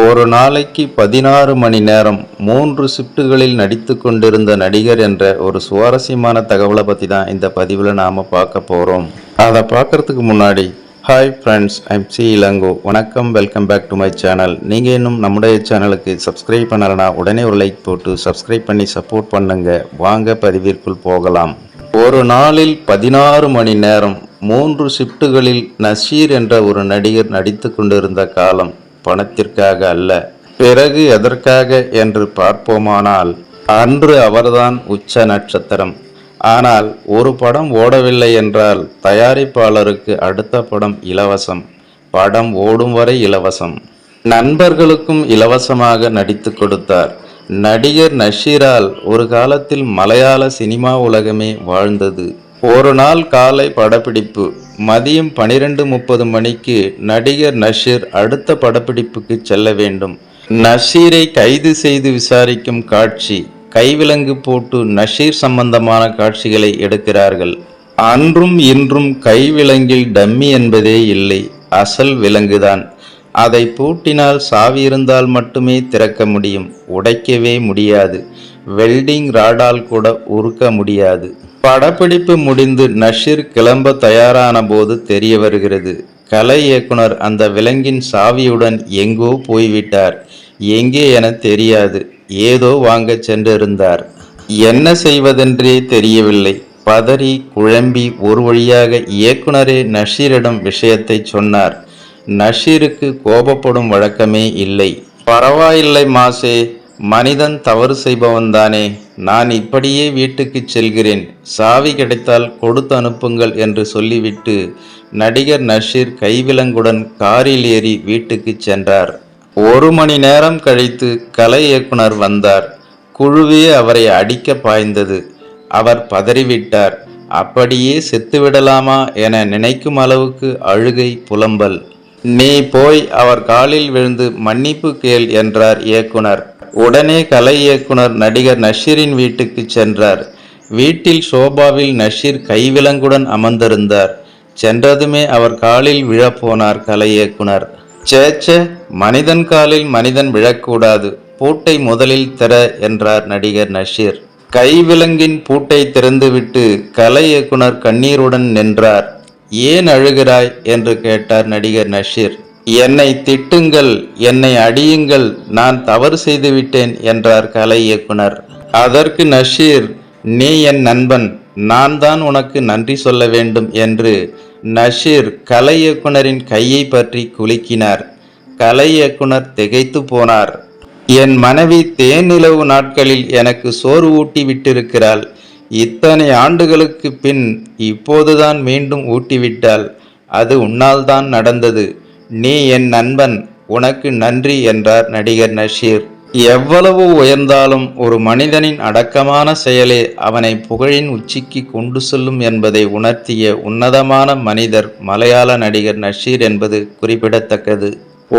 ஒரு நாளைக்கு பதினாறு மணி நேரம் மூன்று ஷிஃப்ட்டுகளில் நடித்து கொண்டிருந்த நடிகர் என்ற ஒரு சுவாரஸ்யமான தகவலை பற்றி தான் இந்த பதிவில் நாம் பார்க்க போகிறோம் அதை பார்க்கறதுக்கு முன்னாடி hi friends I'm C Elango. வணக்கம் welcome back to my channel நீங்கள் இன்னும் நம்முடைய சேனலுக்கு சப்ஸ்கிரைப் பண்ணலைன்னா உடனே ஒரு லைக் போட்டு சப்ஸ்கிரைப் பண்ணி சப்போர்ட் பண்ணுங்க. வாங்க பதிவிற்குள் போகலாம். ஒரு நாளில் பதினாறு மணி நேரம் மூன்று ஷிஃப்ட்டுகளில் நஷீர் என்ற ஒரு நடிகர் நடித்து கொண்டிருந்த காலம் பணத்திற்காக அல்ல. பிறகு எதற்காக என்று பார்ப்போமானால் அன்று அவர்தான் உச்ச நட்சத்திரம். ஆனால் ஒரு படம் ஓடவில்லை என்றால் தயாரிப்பாளருக்கு அடுத்த படம் இலவசம். படம் ஓடும் வரை இலவசம். நண்பர்களுக்கும் இலவசமாக நடித்து கொடுத்தார். நடிகர் நஷீரால் ஒரு காலத்தில் மலையாள சினிமா உலகமே வாழ்ந்தது. ஒரு நாள் காலை படப்பிடிப்பு. மதியம் பனிரெண்டு முப்பது மணிக்கு நடிகர் நஷீர் அடுத்த படப்பிடிப்புக்கு செல்ல வேண்டும். நஷீரை கைது செய்து விசாரிக்கும் காட்சி. கைவிலங்கு போட்டு நஷீர் சம்பந்தமான காட்சிகளை எடுக்கிறார்கள். அன்றும் இன்றும் கைவிலங்கில் டம்மி என்பதே இல்லை அசல் விலங்குதான். அதை பூட்டினால் சாவி இருந்தால் மட்டுமே திறக்க முடியும் உடைக்கவே முடியாது. வெல்டிங் ராடால் கூட உருக்க முடியாது. படப்பிடிப்பு முடிந்து நஷீர் கிளம்ப தயாரான போது தெரிய வருகிறது. கலை இயக்குனர் அந்த விலங்கின் சாவியுடன் எங்கோ போய்விட்டார். எங்கே என தெரியாது. ஏதோ வாங்க சென்றிருந்தார். என்ன செய்வதென்றே தெரியவில்லை. பதறி குழம்பி ஒரு வழியாக இயக்குனரே நஷீரிடம் விஷயத்தை சொன்னார். நஷீருக்கு கோபப்படும் வழக்கமே இல்லை. பரவாயில்லை மாசே மனிதன் தவறு செய்பவன்தானே நான் இப்படியே வீட்டுக்கு செல்கிறேன். சாவி கிடைத்தால் கொடுத்து அனுப்புங்கள் என்று சொல்லிவிட்டு நடிகர் நஷீர் கைவிலங்குடன் காரில் ஏறி வீட்டுக்கு சென்றார். ஒரு மணி நேரம் கழித்து கலை இயக்குனர் வந்தார். குழுவே அவரை அடிக்க பாய்ந்தது. அவர் பதறிவிட்டார். அப்படியே செத்துவிடலாமா? என நினைக்கும் அளவுக்கு அழுகை புலம்பல். நீ போய் அவர் காலில் விழுந்து மன்னிப்பு கேள் என்றார் இயக்குனர். உடனே கலை இயக்குனர் நடிகர் நஷீரின் வீட்டுக்கு சென்றார். வீட்டில் சோபாவில் நஷீர் கைவிலங்குடன் அமர்ந்திருந்தார். சென்றதுமே அவர் காலில் விழப்போனார் கலை இயக்குனர். சேச்சே மனிதன் காலில் மனிதன் விழக்கூடாது. பூட்டை முதலில் திற என்றார் நடிகர் நஷீர். கைவிலங்கின் பூட்டை திறந்துவிட்டு கலை இயக்குனர் கண்ணீருடன் நின்றார். ஏன் அழுகிறாய்? என்று கேட்டார் நடிகர் நஷீர். என்னை திட்டுங்கள் என்னை அடியுங்கள் நான் தவறு செய்துவிட்டேன் என்றார் கலை இயக்குனர். அதற்கு நஷீர் நீ என் நண்பன் நான் தான் உனக்கு நன்றி சொல்ல வேண்டும் என்று நஷீர் கலை இயக்குனரின் கையை பற்றி குலுக்கினார். கலை இயக்குனர் திகைத்து போனார். என் மனைவி தேனிலவு நாட்களில் எனக்கு சோறு ஊட்டி விட்டிருக்கிறாள். இத்தனை ஆண்டுகளுக்கு பின் இப்போதுதான் மீண்டும் ஊட்டிவிட்டாள். அது உன்னால் தான் நடந்தது. நீ என் நண்பன் உனக்கு நன்றி என்றார் நடிகர் நஷீர். எவ்வளவு உயர்ந்தாலும் ஒரு மனிதனின் அடக்கமான செயலே அவனை புகழின் உச்சிக்கு கொண்டு செல்லும் என்பதை உணர்த்திய உன்னதமான மனிதர் மலையாள நடிகர் நஷீர் என்பது குறிப்பிடத்தக்கது.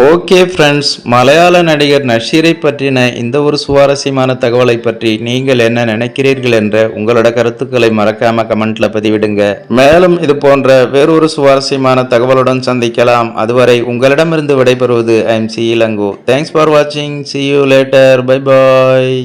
ஓகே ஃப்ரெண்ட்ஸ் மலையாள நடிகர் நஷீரை பற்றின இந்த ஒரு சுவாரஸ்யமான தகவலை பற்றி நீங்கள் என்ன நினைக்கிறீர்கள் என்ற உங்களோட கருத்துக்களை மறக்காம கமெண்ட்ல பதிவிடுங்க. மேலும் இது போன்ற வேறொரு சுவாரஸ்யமான தகவலுடன் சந்திக்கலாம். அதுவரை உங்களிடமிருந்து விடைபெறுவது I'm C Elango. Thanks for வாட்சிங் see you later bye bye